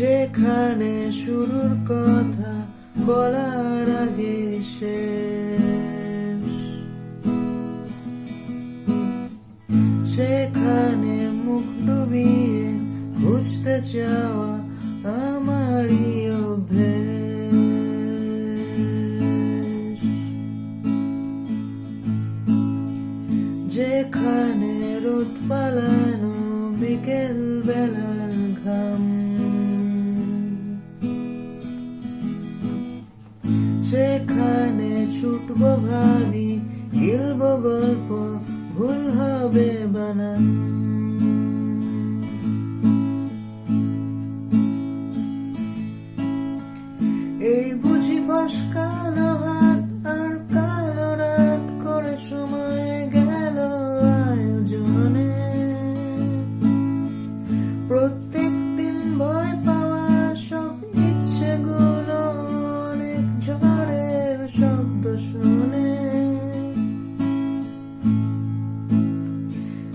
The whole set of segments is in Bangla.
যেখানে শুরুর কথা বলার আগে শেষ। সেখানে মুখ ডুবিয়ে বুঝতে চাওয়া আমারই যেখানে রোদ পালানো বিকেল বেলার ঘাম সেখানে ছুটবো ভাবি গিলবো গল্প ভুল হবে বানান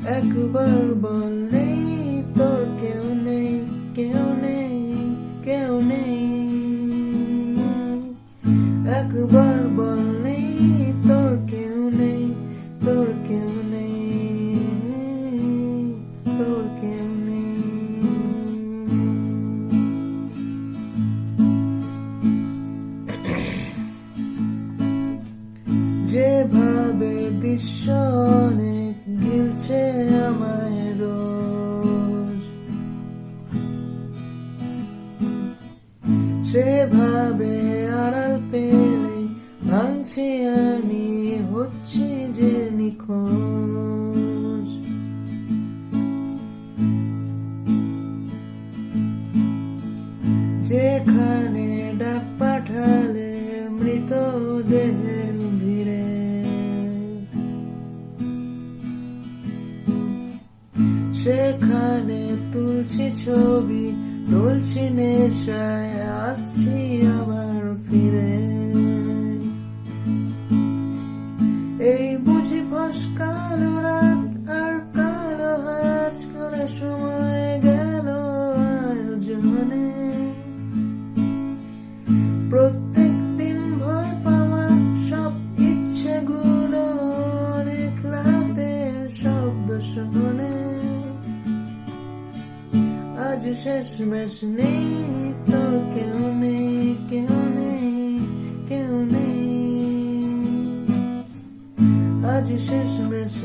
একবার বললেই তোর কেউ নেই কেউ নেই কেউ নেই। একবার বললেই যেভাবে দৃশ্য অনেক গিলছে আমায় রোজ। সেভাবে আড়াল পেলে ভাঙছি আমি, হচ্ছি যে নিখোঁজ। যেখানে ডাক পাঠালে সেখানে তুলছি ছবি তুলছি নেশায় আসছি আবার ফিরে। আজ শেষ মেশ নেই তোর কেউ নেই কেউ নেই কেউ নেই আজ শেষ মেশ